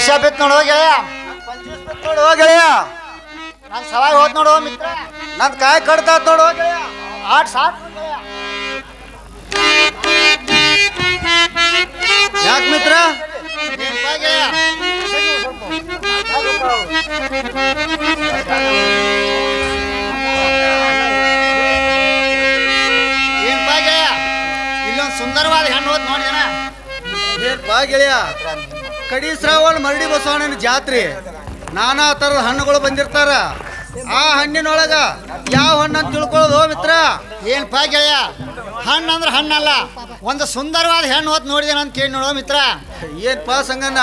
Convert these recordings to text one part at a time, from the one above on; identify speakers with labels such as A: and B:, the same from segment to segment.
A: ಪೈಸಾ ಬಿತ್ ನೋಡು ಗೆಳೆಯ.
B: ನೋಡಿ ಗೆಳೆಯ.
A: ನಾನು ಸವಾಯಿ ಹೋದ್ ನೋಡು ಮಿತ್ರ.
B: ನನ್ನ ಕಾಯಿ ಕಡ್ತಾ ನೋಡು ಗೆಳೆಯ.
A: ಆಟ್ ಸಾಕ್
B: ಯಾಕೆ ಮಿತ್ರ?
A: ಇಲ್ಲೊಂದು ಸುಂದರವಾದ ಹೆಣ್ಣು ಹೋದ್ ನೋಡಿ ಜನ
B: ಗೆಳೆಯ. ಕಡಿ ಶ್ರಾವಣ ಮರಡಿ ಬಸವಣ್ಣನ ಜಾತ್ರೆ. ನಾನಾ ತರದ ಹಣ್ಣುಗಳು ಬಂದಿರ್ತಾರ. ಆ ಹಣ್ಣಿನೊಳಗ ಯಾವ ಹಣ್ಣು ಅಂತ ತಿಳ್ಕೊಳ್ಳೋದು ಮಿತ್ರ?
A: ಏನಪ್ಪ ಗೆಳೆಯ? ಹಣ್ಣು ಅಂದ್ರೆ ಹಣ್ಣಲ್ಲ. ಒಂದು ಸುಂದರವಾದ ಹೆಣ್ಣು ಹೊತ್ತು ನೋಡಿದೆ ಅಂತ ಕೇಳಿ ನೋಡೋ ಮಿತ್ರ.
B: ಏನ್ ಪಾ ಸಂಗಣ್ಣ?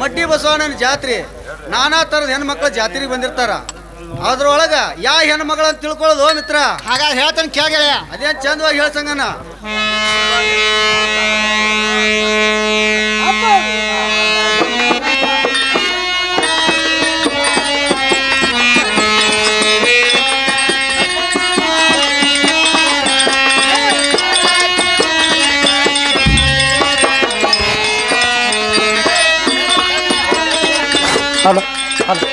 B: ಮಡ್ಡಿ ಬಸವಣ್ಣನ ಜಾತ್ರೆ. ನಾನಾ ತರದ ಹೆಣ್ಮಕ್ಳು ಜಾತ್ರೆಗೆ ಬಂದಿರ್ತಾರ. ಅದ್ರೊಳಗ ಯಾವ ಹೆಣ್ಮಗಳು ಅಂತ ತಿಳ್ಕೊಳ್ಳೋದು ಮಿತ್ರ?
A: ಹಾಗಾದ್ರೆ ಹೇಳ್ತಾನೆ ಕೇಳ ಗೆಳೆಯ
B: ಅದೇನ್ ಚಂದವಾಗಿ ಹೇಳ ಸಂಗಣ್ಣ.
A: Hello hello.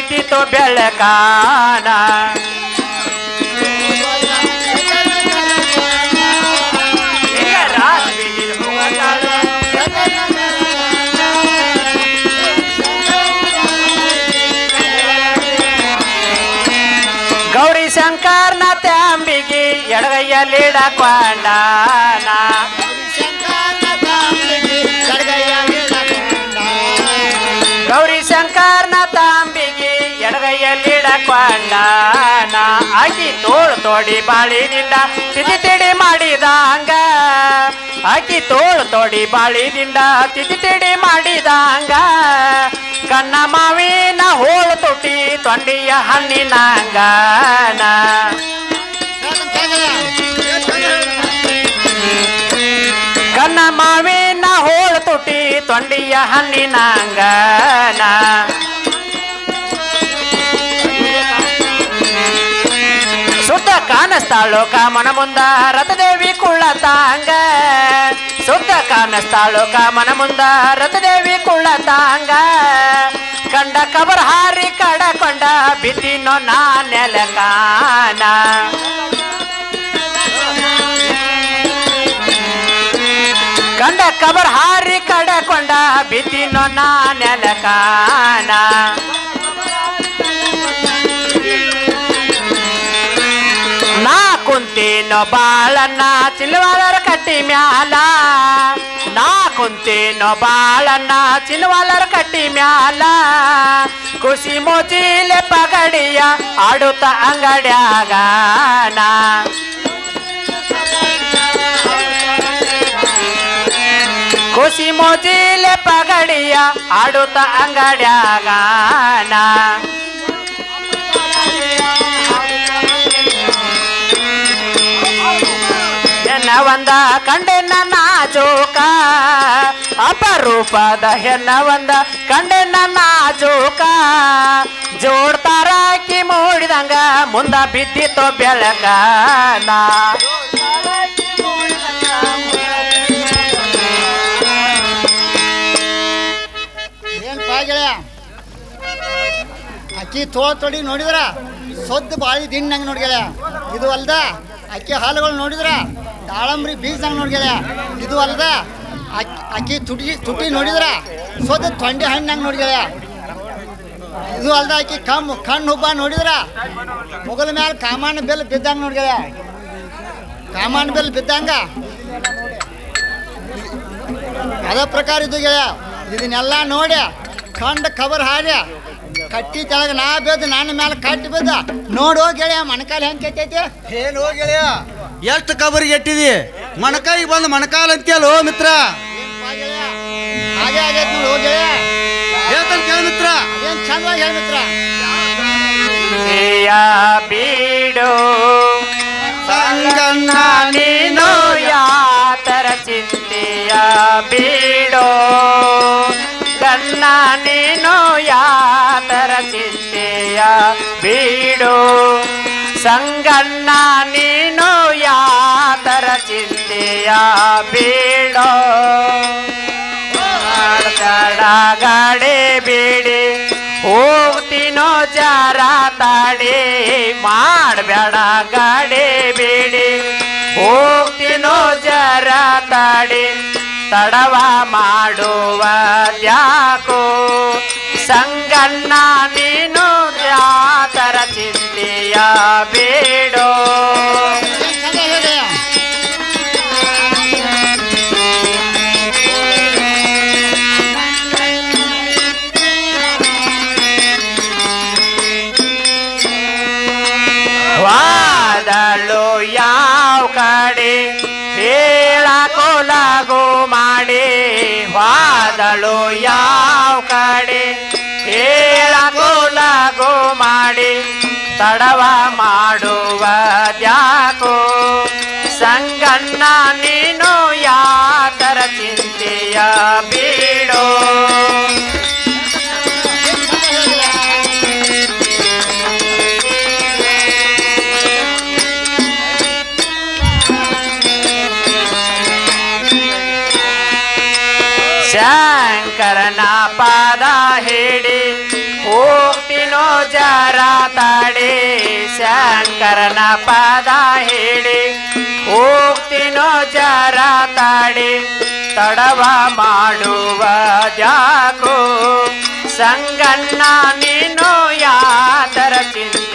C: ಬಿದ್ದಿತ್ತು ಬೆಳಕಾನ ಗೌರಿ ಶಂಕರ್ನ ತ್ಯಾಂಬಿಗಿ ಎಡಗೈಯಲ್ಲಿಡ ತೋಳು ತೋಡಿ ಬಾಳಿನಿಂದ ತಿಥಿ ತಿಡಿ ಮಾಡಿದಂಗ ಆಕಿ ತೋಳು ತೋಡಿ ಬಾಳಿನಿಂದ ತಿಥಿ ತಿಡಿ ಮಾಡಿದಂಗ ಕನ್ನ ಮಾವಿನ ಹೋಳು ತುಟಿ ತೊಂಡಿಯ ಹಣ್ಣಿನಂಗನ ಕನ್ನ ಮಾವಿನ ಹೋಳು ತುಟಿ ತೊಂಡಿಯ ಹಣ್ಣಿನಂಗನ ಸುತ್ತ ಕಾಣಿಸ್ತಾಳು ಕಾಮನ ಮುಂದ ರಥದೇವಿ ಕುಳ್ಳತಾಂಗ. ಸುಗ್ಗ ಕಾಣಿಸ್ತಾಳು ಕಾಮನ ಮುಂದ ರಥದೇವಿ ಕುಳ್ಳತಾಂಗ. ಕಂಡ ಕಬರ್ ಹಾರಿ ಕಡಕೊಂಡ ಬಿದ್ದಿನೋ ನಾ ನೆಲಕಾನ ಕಂಡ ಕಬರ್ ಹಾರಿ ಕಡಕೊಂಡ ಬಿದ್ದಿನೋ ನಾ ನೆಲಕಾನ ಕುಂತೇನೋ ಬಾಳನ್ನ ಚಿಲ್ವಾಲರ ಕಟ್ಟಿ ಮ್ಯಾಲ. ನಾ ಕುಂತೇನೋ ಬಾಳನ್ನ ಚಿಲ್ವಾಲರ ಕಟ್ಟಿ ಮ್ಯಾಲ. ಖುಷಿ ಮೋಜಿಲೆ ಪಗಡಿಯ ಆಡುತ್ತ ಅಂಗಡ್ಯಾಗ ನಾ. ಖುಷಿ ಮೋಜಿಲೆ ಪಗಡಿಯ ಆಡುತ್ತ ಅಂಗಡ್ಯಾಗ ನಾ. ಒಂದ ಕಂಡೆನ್ನ ನಾಜೂಕ ಅಪರೂಪದ ಹೆಣ್ಣ ಒಂದ ಚೋಕ ಜೋಡ್ತಾರ ಜೋಡ್ತಾರಾಕಿ ಮೂಡಿದಂಗ, ಮುಂದ ಬಿದ್ದಿತ್ತು
A: ಬೆಳಕ. ನಾ ಅಕ್ಕಿ ತೋಳ ತೊಡಿ ನೋಡಿದ್ರ? ಸೊದ್ದು ಬಾಳಿ ದಿಂಡಂಗೆ ನೋಡಿ ಗೆಳೆಯ. ಇದು ಅಲ್ದ? ಅಕ್ಕಿ ಹಾಲುಗಳು ನೋಡಿದ್ರ? ದಾಳಂಬ್ರಿ ಬೀಜ ನೋಡಿ ಇದು ಅಲ್ದ ಅಕ್ಕಿ ಅಕ್ಕಿ ತುಟಿ ತುಟಿ ನೋಡಿದ್ರ ಸೋದ ತೊಂಡೆ ಹಣ್ಣಂಗೆ ಹಂಗೆ ಗೆಳೆಯ ಇದು ಅಲ್ದ ಅಕ್ಕಿ ಕಮ್ ಕಣ್ಣು ಹುಬ್ಬ ನೋಡಿದ್ರ ಮುಗಲ ಮ್ಯಾಲ ಕಾಮಾನ ಬೆಲ್ ಬಿದ್ದಂಗೆ ನೋಡಿದ ಕಾಮಾನ ಬೆಲ್ ಬಿದ್ದಂಗ. ಅದೇ ಪ್ರಕಾರ ಇದು ಗೆಳೆಯ ಇದನ್ನೆಲ್ಲ ನೋಡಿ ಕಂಡ ಕಬರ್ ಹಾರ್ಯ ಕಟ್ಟಿ ಕೆಳಗೆ ನಾ ಬೇದ ನನ್ನ ಮೇಲೆ ಕಟ್ಟಿ ಬಿದ್ದ. ನೋಡು ಗೆಳೆಯ ಮಣಕಾಲ ಹೆಂಗೆ ಕೆಟ್ಟೈತಿ?
B: ಏನು ಹೋಗಿ ಗೆಳೆಯ? ಎಷ್ಟು ಕಬರಿಗೆ ಎಟ್ಟಿದಿ? ಮಣಕಾಯಿ ಬಂದು ಮಣಕಾಲ್ ಅಂತೀಯಲ್ಲೋ ಮಿತ್ರ.
A: ನೋಡು ಗೆಳೆಯ
B: ಹೇಳ್ತಾನೆ ಕೇಳ ಮಿತ್ರ.
A: ಅದೇನ್ ಚಂದವಾಗಿ ಹೇಳ ಮಿತ್ರ.
C: ಬೀಡು
B: ಸಂಗಣ್ಣ
C: ನೀನು ಯಾತರ ಚಿಂತೆಯ ಬೀಡೋ? ಗನ್ನ ನೀನು ಯಾತರ ಚಿಂತೆಯ ಬೀಡು? ಸಂಗಣ್ಣ, ನೀನು ಯಾತರ ಚಿಂತೆಯ ಬೀಡೋ ಗಾಡಿ ಬೀಡಿ ಹೋಗ್ತೀನೋ ಜರ ತಾಡಿ ಮಾಡಬೇಡ ಗಾಡಿ ಬೀಡಿ ಹೋಗ್ತೀನೋ ಜರ ತಾಡಿ ತಡವ ಮಾಡುವ ಯಾಕೋ? ಸಂಗಣ್ಣ, ನೀನು ಯಾತರ ಚಿಂತೆಯ ಬೇಡೋ
A: ಚಂದ ಹೇಳಿದೆಯ
C: ವಾದಳು ಯಾವ ಕಡೆ ಹೇಳಕೋ ಲಗು ಮಾಡಿ ವಾದಳು ಯಾವ ಕಡೆ ಹೇಳಕೋ ಲಗು ಮಾಡಿ ತಡವ ಮಾಡುವ ದ್ಯಾಕೋ? ಸಂಗಣ್ಣ ನೀನು ಯಾತರ ಚಿಂತೆಯ ಬೀಡೋ? ಶಂಕರನ ಪಾದ ಹಿಡಿ ಹೋಗ್ತೀನೋ ಜರ ತಡಿ ಶಂಕರನ ಪದ ಹೇಳಿ. ಹೋಗ್ತೀನೋ ಜರ ತಡಿ ತಡವ ಮಾಡುವ ಜಾಕು. ಸಂಗಣ್ಣ ನೀನು ಯಾತರ ಚಿಂತೆಯ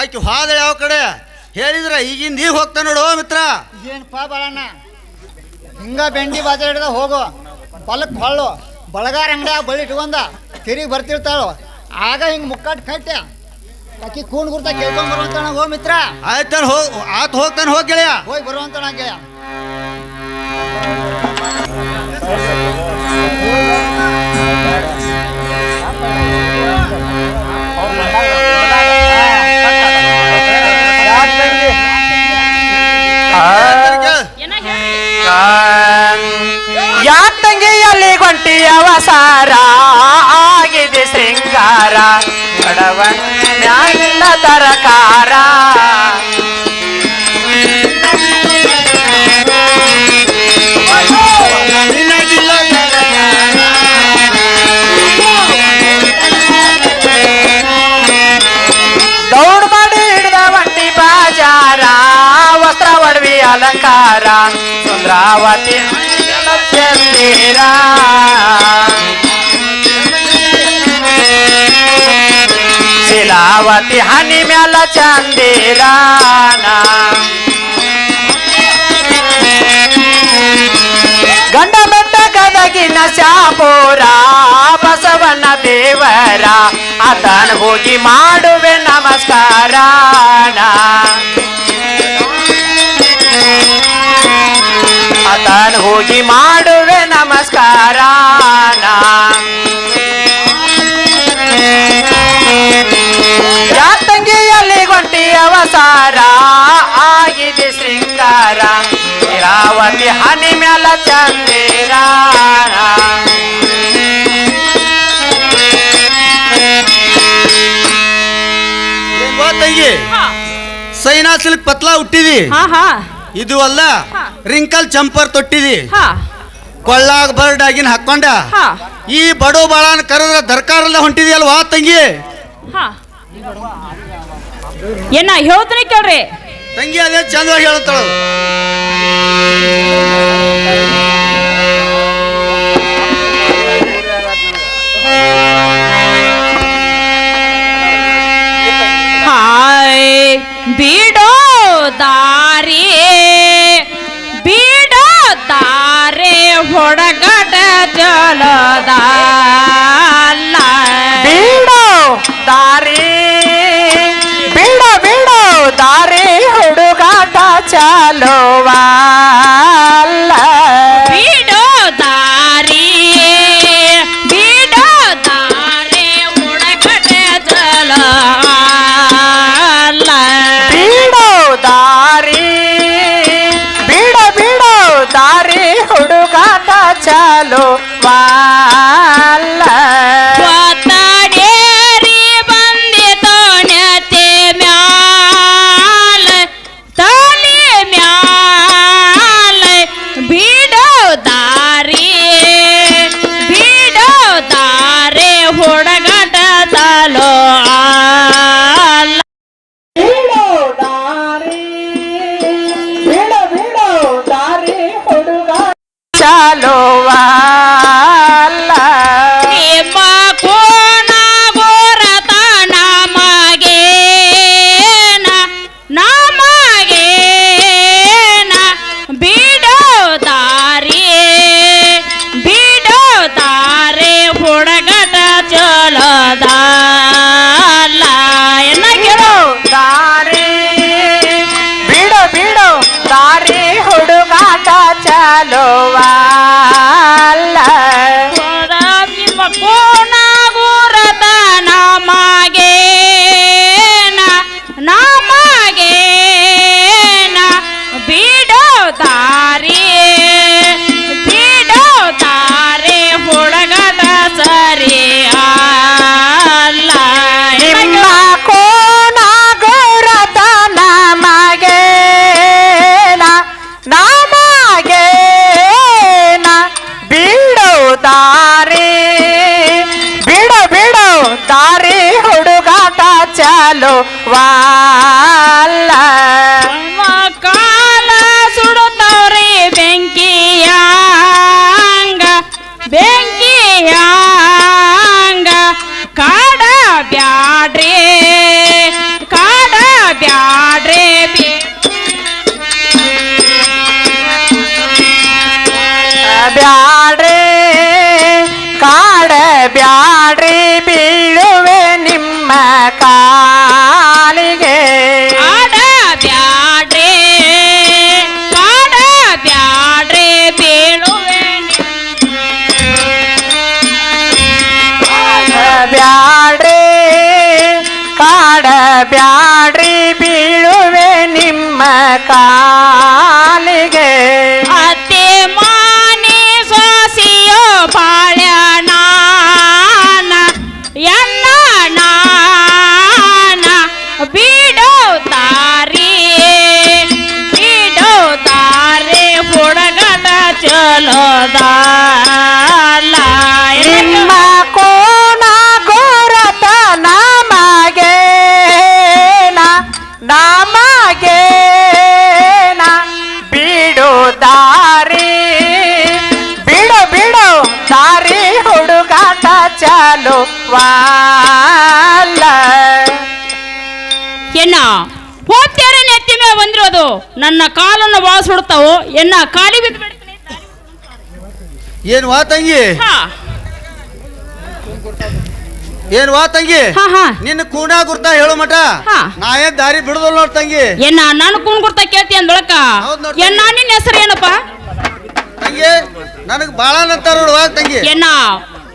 B: ಆಕೆ ಹೋದ ಯಾವ ಕಡೆ? ಹೇಳಿದ್ರ ಈಗಿನ ನೀ ಹೋಗ್ತಾ ನೋಡು ಮಿತ್ರ.
A: ಏನಪ್ಪ ಬಾಳಣ್ಣ? ಹಿಂಗ ಬೆಂಡಿ ಬಾಜ ಹಿಡಿದ ಹೋಗು. ಬಲಕ್ ಹೊಳ್ಳು. ಬಳಗಾರ ಅಂಗಡಿ ಬಳ್ಳಿ ಇಟ್ಕೊಂಡ ತಿರುಗಿ ಬರ್ತಿರ್ತಾಳು. ಆಗ ಹಿಂಗೆ ಮುಕ್ಕಾಟ್ ಕಟ್ಟೆ ಅಕ್ಕಿ ಕೂಣ್ ಗುರ್ತ ಕೇಳ್ಕೊಂಡ್ ಬರುವಂತಣ ಹೋ ಮಿತ್ರ.
B: ಆಯ್ತಾನ ಹೋಗ್ ಆತ್ ಹೋಗ್ತಾನೆ ಹೋಗ್ ಗೆಳೆಯ.
A: ಹೋಗಿ ಬರುವಂತಣ ಗೆಳೆಯ.
C: ಗೊಂಟಿ ಅವಸಾರ ಆಗಿದೆ ಶೃಂಗಾರ. ಕಡವನ್ಯಾಗಿಲ್ಲ ತರಕಾರ. ದೌಡ್ ಮಾಡಿ ಹಿಡ್ದ ಅಲಂಕಾರ. ಸುಂದ್ರಾವತಿ ಶಿಲಾವತಿ ಹನಿ ಮ್ಯಾಲ ಚಂದಿರಾನ. ಗಂಡ ಬೆಟ್ಟ ಗದಗಿನ ಶಾಪುರ ಬಸವನ ದೇವರ, ಆತನ ಹೋಗಿ ಮಾಡುವೆ ನಮಸ್ಕಾರ ಆತನ ಹೋಗಿ ಮಾಡುವೆ ಇರಾವತಿ ಹನಿ ಮ್ಯಾಲ ಚಂದಿರ
B: ತಂಗಿ. ಸೈನಾ ಸಿಲ್ಕ್ ಪತ್ಲಾ ಹುಟ್ಟಿದಿ
D: ಹಾ ಹಾ.
B: ಇದು ಅಲ್ಲ ರಿಂಕಲ್ ಚಂಪರ್ ತೊಟ್ಟಿದಿ.
D: ಹಾ.
B: ಕೊಳ್ಳಾಗ ಬರ್ಡ್ ಆಗಿನ ಹಾಕೊಂಡ.
D: ಹಾ.
B: ಈ ಬಡೋ ಬಾಳನ್ ಕರೆದ್ರ ದರ್ಕಾರಲ್ಲ ಹೊಂಟಿದೆಯಲ್ವಾ ತಂಗಿ?
D: ಹಾ. ಏನ ಹೇಳ್ತೀನಿ ಕೇಳ್ರಿ.
B: ತಂಗಿ ಅದೇ ಚಂದವಾಗಿ ಹೇಳ್ತಾಳು
D: ಹಾಯ್ ಬಿಡೋ ದಾರಿ. Hello. ಬ್ಯಾಡ್ರಿ
C: ಬೀಳುವೆ ನಿಮ್ಮ ಕಾಲಿಗೆ.
D: ಅತ್ತೆ ಮಾನಿ ಸೋಸಿಯೋ ಬಾಳ್ಯಾಣ
C: ನಮಗೆ ಬಿಡು ದಾರಿ. ಬಿಡು ಬಿಡು ದಾರಿ ಹುಡುಗಾಟ ಚಾಲು ವಾಲ.
D: ಎನ್ನ ಹೋಗ್ತಾರೆ ನೆತ್ತಿಮೆ ಬಂದಿರೋದು? ನನ್ನ ಕಾಲನ್ನು ವಾಸ ಹುಡ್ತಾವು ಎನ್ನ ಕಾಲಿ ಬಿದ್ದು ಏನು
B: ಏನ್ ವಾ ತಂಗಿ?
D: ಹಾ.
B: ಏನ್ ವಾ ತಂಗಿ?
D: ಹಾ ಹಾ.
B: ನಿನ್ನ ಕೂಣ ಗುರ್ತ ಹೇಳು ಮಠ.
D: ಹಾ.
B: ನಾ ಏನ್ ದಾರಿ ಬಿಡುದಲ್ಲ ನೋಡ್ ತಂಗಿ?
D: ಏನ ನಾನು ಕುಣ್ ಗುರ್ತ ಕೇಳ್ತಿ ಅಂದೊಳಕ?
B: ಹೌದ್
D: ನಿನ್ನ ಹೆಸರು ಏನಪ್ಪ?
B: ತಂಗಿ ನನಗ್ ಬಾಳ ನಂತರ ತಂಗಿ.
D: ಏನ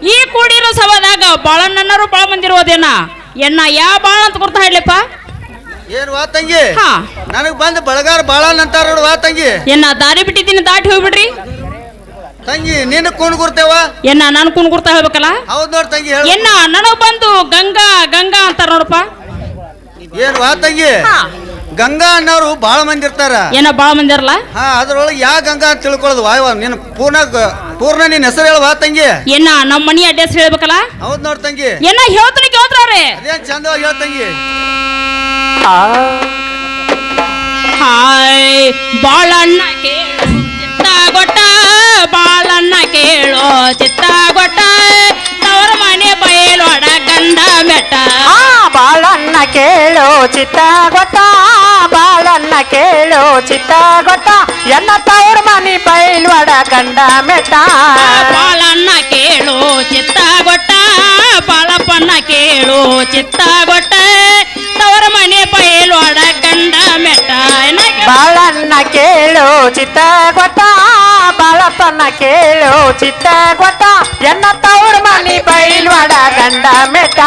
D: ಈ ಕೂಡಿರೋ ಸಭಾದಾಗ ಬಾಳ ನನ್ನರು ಬಾಳ ಬಂದಿರೋದೇನ ಎನ್ನ ಯಾ ಬಾಳ ಅಂತ ಗುರ್ತ ಹೇಳಪ್ಪ
B: ಏನ್ ವಾ ತಂಗಿ?
D: ಹಾ.
B: ನನಗ್ ಬಂದ್ ಬಳಗಾರ ಬಾಳ ನಂತರ ವಾ ತಂಗಿ.
D: ಎನ್ನ ದಾರಿ ಬಿಟ್ಟಿದ್ದೀನಿ ದಾಟಿ ಹೋಗ್ಬಿಡ್ರಿ.
B: ತಂಗಿ ನಿನ್ನ ಕೂಣ್ ಗುರ್ತೇವ?
D: ಎನ್ನ ನಾನು ಕುಣ್ ಗುರ್ತ ಹೇಳ್ಬೇಕಲ್ಲ?
B: ಹೌದ್ ನೋಡ್ ತಂಗಿ ಹೇಳು.
D: ಎನ್ನ ನನಗ್ ಬಂದು ಗಂಗಾ ಗಂಗಾ ಅಂತಾರ ನೋಡಪ್ಪ.
B: ಏನ್ ವಾ ತಂಗಿ? ಗಂಗಾ ಅನ್ನೋರು ಬಾಳ ಮಂದಿ ಇರ್ತಾರ.
D: ಏನ ಬಾಳ ಮಂದಿರಲ್ಲ
B: ಹಾ ಅದ್ರೊಳಗೆ ಯಾ ಗಂಗಾ ಅಂತ ತಿಳ್ಕೊಳ್ಳೋದು? ವಾ ನಿನ್ನ ಪೂರ್ಣ ಪೂರ್ಣ ನಿನ್ನ ಹೆಸರು ಹೇಳು ವಾ ತಂಗಿ.
D: ಏನ ನಮ್ಮ ಮನಿ ಅಡ್ರೆಸ್ ಹೇಳ್ಬೇಕಲ್ಲ?
B: ಹೌದ್ ನೋಡ್ ತಂಗಿ.
D: ಏನ ಹೇಳ್ತೀನಿ ಕೇಳ್ತಾರ್ರಿ
B: ಅದೇನ್ ಚಂದವಾಗಿ ಹೇಳ್ ತಂಗಿ.
D: ಹಾಯ್ ಬಾಳಣ್ಣ ಕೇಳು. ಚಿತ್ತ ಗೊಟ್ಟ ಬಾಳಣ್ಣ ಕೇಳು ಚಿತ್ತ ಗೊಟ್ಟ ತವರ ಮನೆ ಬಯಲೊಡ ಗಂಡ ಬೆಟ್ಟ
C: ಆ ಬಾಳನ್ನ ಕೇಳು ಚಿತ್ತ ಗೊತ್ತ ಬಾಳನ್ನ ಕೇಳು ಚಿತ್ತ ಗೊತ್ತ ಎನ್ನ ತವ್ರ ಮನಿ ಬೈಲ್ವಡ ಗಂಡ ಮೆಟ್ಟ
D: ಬಾಳಣ್ಣ ಕೇಳು ಚಿತ್ತ ಗೊಟ್ಟ ಬಾಳಪ್ಪಣ್ಣ ಕೇಳು ಚಿತ್ತ ಕೇಳು
C: ಚಿತ್ತ ಗೊತ್ತ ಬಾಳಪ್ಪನ ಕೇಳು ಚಿತ್ತ ಗೊತ್ತ ಎನ್ನ ತವ್ರ ಮನಿ ಬೈಲ್ವಡ ಗಂಡ ಮೆಟ್ಟ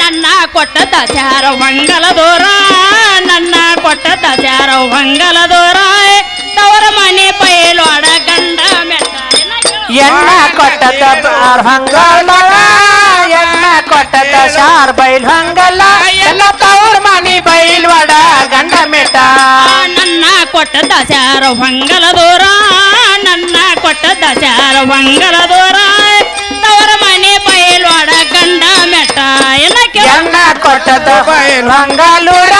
D: ನನ್ನ ಕೊಟ್ಟದ ಚಾರ ಮಂಗಲ ದೂರ ನನ್ನ ಕೊಟ್ಟದ ಚಾರ ಮಂಗಲ ದೂರ ತವರ ಮನೆ ಪೈಲೋಡ ಗಂಡ ಮೆಟ್ಟ ಏನ ಕೇಳು?
C: ಎಣ್ಣ ಕೊಟ್ಟದ ಬಾರ್ ಹಂಗಲ್ಲ ಎಣ್ಣ ಕೊಟ್ಟದ ಶಾರ್ ಬೈಲ್ ಹಂಗಲ್ಲ ಎಲ್ಲ ತವ್ರ ಮನಿ ಬೈಲ್ವಡ ಗಂಡ ಮೆಟ್ಟ
D: ನನ್ನ ಕೊಟ್ಟ ಚಾರ ಮಂಗಲ ದೂರ ನನ್ನ ಕೊಟ್ಟ ಚಾರ ಮಂಗಲ ದೂರ. ತವರ ಮನೆ ಪೈಲೋಡ ಗಂಡ ಮೆಟ್ಟ
C: ಎಲ್ಲ ಕೊಟ್ಟದ ಬೈಲ್ ಹಂಗಲೂರ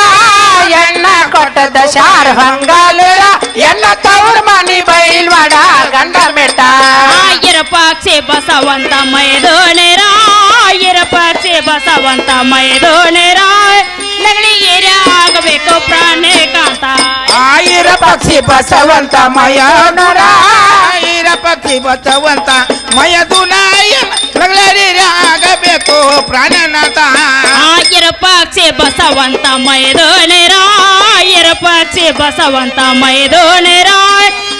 C: ಎಣ್ಣ ಕೊಟ್ಟದ ಶಾರ್ ಹಂಗಲೂರ ಎಲ್ಲ ತವರ ಮನಿ ಬಯಲ್ವಾಡ ಗಂಡ ಮೆಟ್ಟ.
D: ಆಗಿರ ಪಕ್ಷಿ ಬಸವಂತ ಮೈದೋನೆರ ಆಗಿರ ಪಕ್ಷಿ ಬಸವಂತ ಮೈದೋನೆರ. ನಗಲಿಗೆ ಆಗಬೇಕು ಪ್ರಾಣಿ ಕಾಂತ
E: ಆಯಿರ ಪಕ್ಷಿ ಬಸವಂತ ಮಯನುರ ಆಯಿರ ಪಕ್ಷಿ ಬಸವಂತ ಮಯದುನಾಯ ಆಗಬೇಕು ಪ್ರಾಣನಾಥ
D: ಆಗಿರ ಪಕ್ಷಿ ಬಸವಂತ ಮೈದೋನೆರ ಆಗಿರ ಪಕ್ಷಿ ಬಸವಂತ ಮೈದೋನೆರ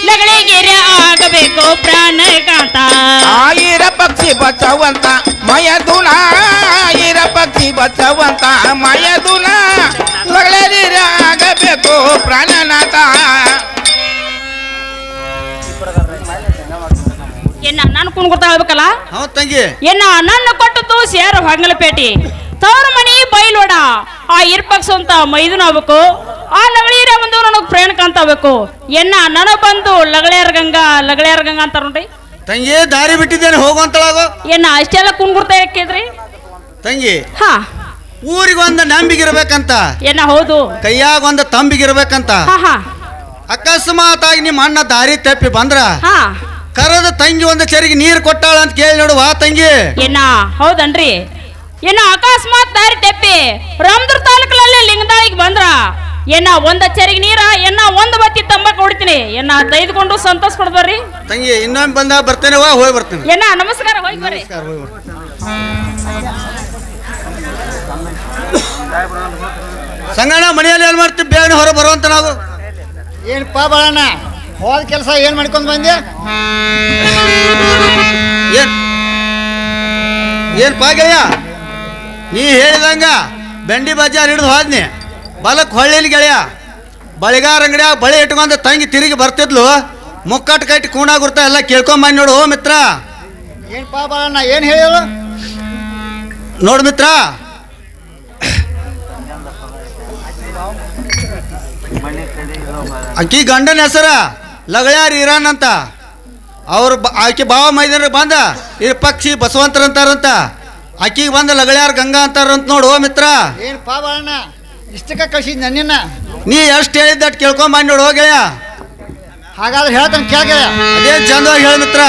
D: ನಗಲಿಗೆ ಆಗ ಆಗಬೇಕು ಪ್ರಾಣಕಾಂತ
E: ಆಯಿರ ಪಕ್ಷಿ ಬಚವಂತ ಮಯದುನ ಆಯಿರ ಪಕ್ಷಿ ಬಚವಂತ ಮಯದುನ ಆಗಬೇಕು ಪ್ರಾಣನಾಥ
D: ಏನ ನಾನು ಕುಣ್ ಗೊತ್ತಾ ಹೇಳ್ಬೇಕಲ್ಲ
B: ತಂಗಿ.
D: ಏನ ನನ್ನ ಕೊಟ್ಟದ್ದು ಸೇರ ಹೊಂಗಲಪೇಟೆ ತವರ ಮನಿ ಬೈಲೋಡ. ಆ ಇರ್ಪಕ್ಸ್ ಅಂತ ಮೈದುನ ಆಗ್ಬೇಕು. ಆ ಲಗಳೀರ ಒಂದು ನನಗೆ ಪ್ರೇಣಕಾಂತ ಆಗ್ಬೇಕು ಎನ್ನ ನನ ಬಂದು ಲಗಳೇರ್ ಗಂಗಾ ಲಗಳೇರ್ ಗಂಗಾ ಅಂತಾರ ನೋಡ್ರಿ?
B: ತಂಗಿ ದಾರಿ ಬಿಟ್ಟಿದ್ದೇನೆ ಹೋಗುವಂತಳಾಗೋ
D: ಎನ್ನ ಅಷ್ಟೆಲ್ಲ ಕುಣ್ಗುರ್ತಾ ಯಾಕಿದ್ರಿ
B: ತಂಗಿ
D: ಹಾ.
B: ಊರಿಗೊಂದು ನಂಬಿಗಿರ್ಬೇಕಂತ.
D: ಏನ ಹೌದು.
B: ಕೈಯಾಗ ಒಂದು ತಂಬಿಗಿರ್ಬೇಕಂತ.
D: ಹಾ ಹಾ.
B: ಅಕಸ್ಮಾತ್ ಆಗಿ ನಿಮ್ಮ ಅಣ್ಣ ದಾರಿ ತಪ್ಪಿ ಬಂದ್ರ
D: ಹಾ.
B: ಕರದ ತಂಗಿ ಒಂದು ಚರಿಗೆ ನೀರು ಕೊಟ್ಟಾಳ ಅಂತ ಕೇಳಿ ನೋಡು ವಾ ತಂಗಿ.
D: ಏನ ಹೌದನ್ರಿ? ಏನ ಅಕಸ್ಮಾತ್ ದಾರಿ ತೆಪ್ಪಿ ರಾಮದುರ್ ತಾಲೂಕಲ್ಲಿ ಲಿಂಗದಾಯಿಗೆ ಬಂದ್ರ? ಏನ ಒಂದ ಚರಿಗೆ ನೀರ ಏನ ಒಂದ್ ಬತ್ತಿ ತಂಬಾಕ್ ಹೊಡಿತೀನಿ ಏನ ತೆಗೆದುಕೊಂಡು ಸಂತೋಷ ಪಡ್ಬರ್ರಿ
B: ತಂಗಿ ಇನ್ನೊಮ್ಮೆ ಬಂದ ಬರ್ತೇನೆ ವಾ ಹೋಗಿ ಬರ್ತೇನೆ.
D: ಏನ ನಮಸ್ಕಾರ ಹೋಗಿ ಬರ್ರಿ.
B: ಸಂಗಣ್ಣ ಮನೆಯಲ್ಲಿ ಏನ್ ಮಾಡ್ತೀವಿ? ಬೇಗನೆ ಹೊರ ಬರುವಂತ ನಾವು.
A: ಏನಪ್ಪ ಬಾಳಣ್ಣ? ಹೋದ ಕೆಲಸ ಏನು ಮಾಡ್ಕೊಂಡ್ ಬಂದೆ?
B: ಏನ್? ಏನ್ ನೀ ಹೇಳಿದಂಗ ಬೆಂಡಿ ಬಜಾರ್ ಹಿಡಿದು ಹೋದ್ನಿ. ಬಲಕ್ ಹೊಳ್ಳಿಲಿ ಗೆಳೆಯ. ಬಳಿಗಾರ ಅಂಗಡಿಯಾಗ ಬಳಿ ಇಟ್ಕೊಂಡ ತಂಗಿ ತಿರುಗಿ ಬರ್ತಿದ್ಲು. ಮುಕ್ಕಟ್ಟು ಕಟ್ಟಿ ಕೂಣಾ ಗುರ್ತ ಎಲ್ಲ ಕೇಳ್ಕೊಂಬಂದು ನೋಡು ಹೋ ಮಿತ್ರ
A: ಪಾಪ ನಾ ಏನು ಹೇಳಿದ್ರು?
B: ನೋಡು ಮಿತ್ರ. ಅಕ್ಕಿ ಗಂಡನ ಹೆಸರ. ಲಗಳಾರ್ ಇರಾನ್ ಅಂತ. ಅವ್ರು ಬ- ಆಕಿ ಬಾವ ಮೈದಾನ ಬಂದ ಇರ್ ಪಕ್ಷಿ ಬಸವಂತರಂತಾರಂತ ಆಕಿಗೆ ಬಂದ ಲಗಳ್ಯಾರ ಗಂಗಾ ಅಂತಾರಂತ ನೋಡು ಓ ಮಿತ್ರ.
A: ಏನು ಪಾವಣ್ಣ ಇಷ್ಟಕ್ಕೆ ಕಳ್ಸಿದ್ ನನ್ನನ್ನ.
B: ನೀ ಎಷ್ಟು ಹೇಳಿದ್ದಟ್ ಕೇಳ್ಕೊಂಬಂದು ನೋಡು ಹೋಗ್ಯಾ
A: ಹಾಗಾದ್ರೆ ಹೇಳ್ತಾನೆ ಕೇಳ್ಗೆಯ
B: ಅದೇ ಚಂದವಾಗಿ ಹೇಳ ಮಿತ್ರ.